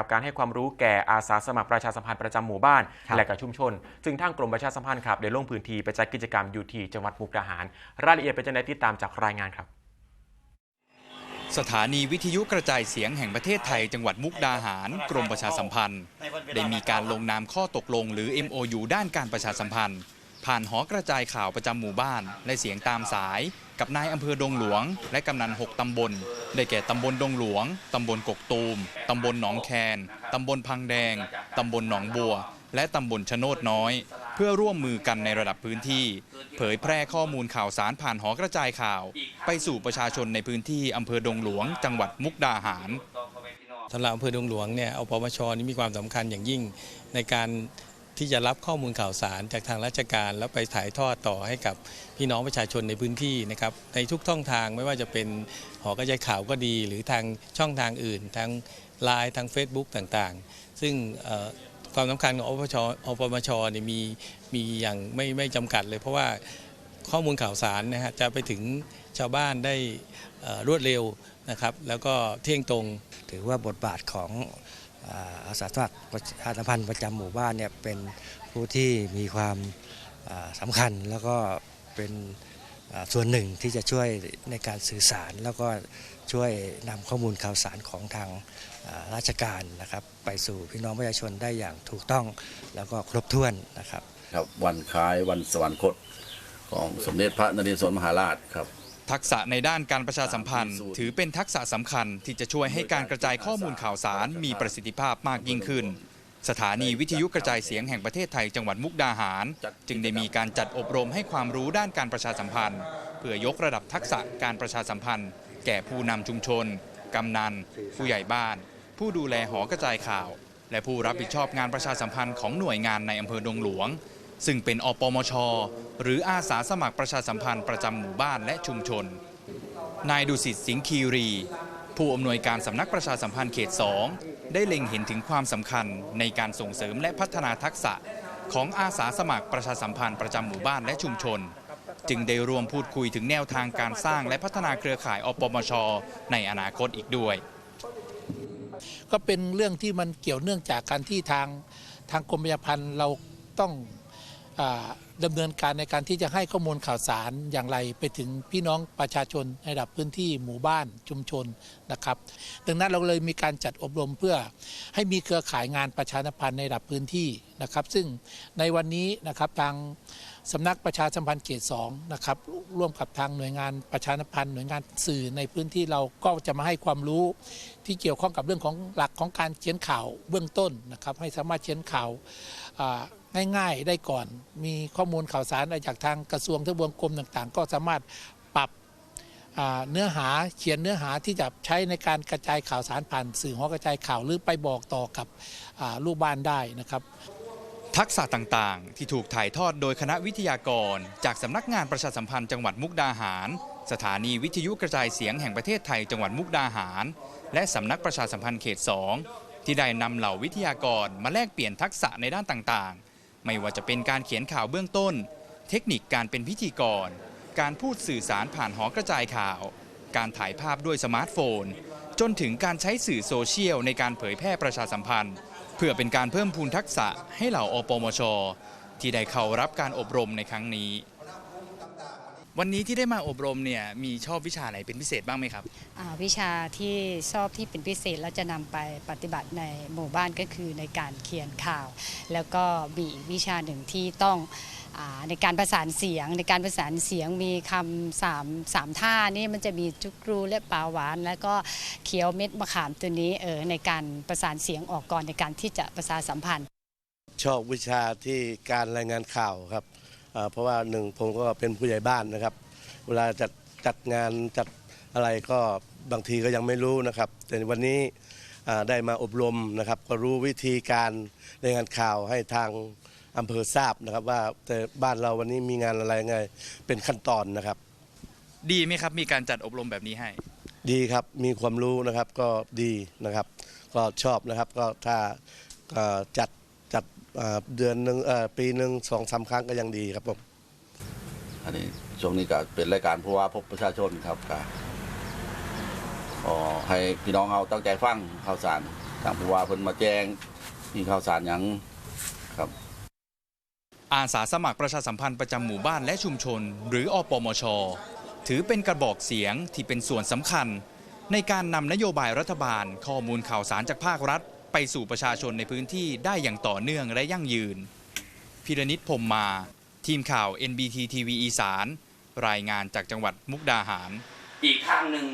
ครับการให้ความรู้แก่อาสาสมัครประชาสัมพันธ์ประจำหมู่บ้านครับและกับชุมชน ซึ่งทางกรมประชาสัมพันธ์ครับได้ลงพื้นที่ไปจัดกิจกรรมอยู่ที่จังหวัดมุกดาหาร รายละเอียดเป็นจะได้ติดตามจากรายงานครับสถานีวิทยุกระจายเสียงแห่งประเทศไทย จังหวัดมุกดาหาร กรมประชาสัมพันธ์ ได้มีการลงนามข้อตกลง หรือ MOU ด้านการประชาสัมพันธ์ ผ่านหอกระจายข่าวประจำหมู่บ้านและเสียงตามสาย กับนายอำเภอดงหลวง และกำนัน 6 ตำบล ได้แก่ตำบลดงหลวง ตำบลกกตูม ตำบลหนองแคนตำบลพังแดง ตำบลหนองบัว และตำบลชะโนดน้อย เพื่อร่วมมือกันในระดับพื้นที่ เผยแพร่ข้อมูลข่าวสารผ่านหอกระจายข่าว ไปสู่ประชาชนในพื้นที่อำเภอดงหลวง จังหวัดมุกดาหารสำหรับอำเภอดงหลวงเนี่ยอปมชนี่มีความสำคัญอย่างยิ่งในการ ที่จะรับข้อมูลข่าวสารจากทางราชการ แล้วไปถ่ายทอดต่อให้กับพี่น้องประชาชนในพื้นที่นะครับในทุกช่องทางไม่ว่าจะเป็นหอกระจายข่าวก็ดี หรือทางช่องทางอื่น ทางไลน์ทาง Facebook ต่างๆ ซึ่งความสำคัญของอปชอปมชเนี่ยมีมีอย่างไม่ไม่จำกัดเลย เพราะว่าข้อมูลข่าวสารนะฮะจะไปถึงชาวบ้านได้รวดเร็วนะครับ แล้วก็เที่ยงตรง ถือว่าบทบาทของ อาสาสมัครประชาสัมพันธ์ประจำหมู่บ้านเนี่ยเป็นผู้ที่มีความอ่าสำคัญแล้วก็เป็นส่วนหนึ่งที่จะช่วยในการสื่อสาร แล้วก็ช่วยนำข้อมูลข่าวสารของทางราชการนะครับ ไปสู่พี่น้องประชาชนได้อย่างถูกต้องแล้วก็ครบถ้วนนะครับ ครับวันคล้ายวันสวรรคตของสมเด็จพระนเรศวรมหาราชครับ ทักษะในด้านการประชาสัมพันธ์ ถือเป็นทักษะสำคัญที่จะช่วยให้การกระจายข้อมูลข่าวสารมีประสิทธิภาพมากยิ่งขึ้น สถานีวิทยุกระจายเสียงแห่งประเทศไทยจังหวัดมุกดาหาร จึงได้มีการจัดอบรมให้ความรู้ด้านการประชาสัมพันธ์ เพื่อยกระดับทักษะการประชาสัมพันธ์ แก่ผู้นำชุมชน กำนัน ผู้ใหญ่บ้าน ผู้ดูแลหอกระจายข่าว และผู้รับผิดชอบงานประชาสัมพันธ์ของหน่วยงานในอำเภอดงหลวง ซึ่งเป็นอปมช หรืออาสาสมัครประชาสัมพันธ์ประจำหมู่บ้านและชุมชน นายดุสิตสิงห์คีรี ผู้อำนวยการสำนักประชาสัมพันธ์เขต 2 ได้เล็งเห็นถึงความสำคัญในการส่งเสริมและพัฒนาทักษะของอาสาสมัครประชาสัมพันธ์ประจำหมู่บ้านและชุมชน จึงได้ร่วมพูดคุยถึงแนวทางการสร้างและพัฒนาเครือข่ายอปมช ในอนาคตอีกด้วย ก็เป็นเรื่องที่มันเกี่ยวเนื่องจากการที่ทางทางกรมประชาพันธ์เราต้อง ดำเนินการในการที่จะให้ข้อมูลข่าวสารอย่างไรไปถึงพี่น้องประชาชนในระดับพื้นที่หมู่บ้านชุมชนนะครับ ดังนั้นเราเลยมีการจัดอบรมเพื่อให้มีเครือข่ายงานประชาสัมพันธ์ในระดับพื้นที่นะครับ ซึ่งในวันนี้นะครับทางสำนักประชาสัมพันธ์เขต2นะครับร่วมกับทางหน่วยงานประชาสัมพันธ์หน่วยงานสื่อในพื้นที่เราก็จะมาให้ความรู้ที่เกี่ยวข้องกับเรื่องของหลักของการเขียนข่าวเบื้องต้นนะครับ ให้สามารถเขียนข่าวอ่า ง่ายๆได้ก่อน มีข้อมูลข่าวสารอะไรจากทางกระทรวงทบวงกรมต่างๆ ก็สามารถปรับเนื้อหาเขียนเนื้อหาที่จะใช้ในการกระจายข่าวสารผ่านสื่อหอกระจายข่าวหรือไปบอกต่อกับลูกบ้านได้นะครับทักษะต่างๆ ที่ถูกถ่ายทอดโดยคณะวิทยากร จากสำนักงานประชาสัมพันธ์จังหวัดมุกดาหาร สถานีวิทยุกระจายเสียงแห่งประเทศไทยจังหวัดมุกดาหาร และสำนักประชาสัมพันธ์เขต 2 ที่ได้นำเหล่าวิทยากรมาแลกเปลี่ยนทักษะในด้านต่างๆ ไม่ว่าจะเป็นการเขียนข่าวเบื้องต้น เทคนิคการเป็นพิธีกร การพูดสื่อสารผ่านหอกระจายข่าว การถ่ายภาพด้วยสมาร์ทโฟน จนถึงการใช้สื่อโซเชียลในการเผยแพร่ประชาสัมพันธ์ เพื่อเป็นการเพิ่มพูนทักษะให้เหล่าอปมช ที่ได้เข้ารับการอบรมในครั้งนี้ วันนี้ที่ได้มาอบรมเนี่ยมีชอบวิชาไหนเป็นพิเศษบ้างไหมครับ อ่าวิชาที่ชอบที่เป็นพิเศษแล้วจะนำไปปฏิบัติในหมู่บ้านก็คือในการเขียนข่าว แล้วก็มีอีกวิชาหนึ่งที่ต้องอาในการประสานเสียง ในการประสานเสียงมีคำสามสามท่านี่มันจะมีจุกรูและปลาหวาน แล้วก็เคี้ยวเม็ดมะขามตัวนี้เออในการประสานเสียงออกก่อนในการที่จะประสานสัมพันธ์ ชอบวิชาที่การรายงานข่าวครับอ่า เพราะว่าหนึ่งผมก็เป็นผู้ใหญ่บ้านนะครับ เวลาจัดจัดงานจัดอะไรก็บางทีก็ยังไม่รู้นะครับ แต่วันนี้อ่าได้มาอบรมนะครับ ก็รู้วิธีการรายงานข่าวให้ทางอำเภอทราบนะครับ ว่าแต่บ้านเราวันนี้มีงานอะไรไงเป็นขั้นตอนนะครับ ดีไหมครับ มีการจัดอบรมแบบนี้ให้ ดีครับมีความรู้นะครับก็ดีนะครับ ก็ชอบนะครับก็ถ้าเอ่อจัด จัดเอ่อเดือนหนึ่งเอ่อปีหนึ่งสองสามครั้งก็ยังดีครับผมอันนี้ช่วงนี้ก็เป็นรายการผู้ว่าพบประชาชนครับก็ขอให้พี่น้องเอาตั้งใจฟังข่าวสารทางผู้ว่าเพิ่นมาแจ้งมีข่าวสารหยังครับ อาสาสมัครประชาสัมพันธ์ประจำหมู่บ้านและชุมชน หรืออปมช ถือเป็นกระบอกเสียงที่เป็นส่วนสำคัญ ในการนำนโยบายรัฐบาล ข้อมูลข่าวสารจากภาครัฐ ไปสู่ประชาชนในพื้นที่ได้อย่างต่อเนื่องและยั่งยืน พิรณิตพรมมา ทีมข่าว NBT TV อีสาน รายงานจากจังหวัดมุกดาหาร อีกทางหนึ่ง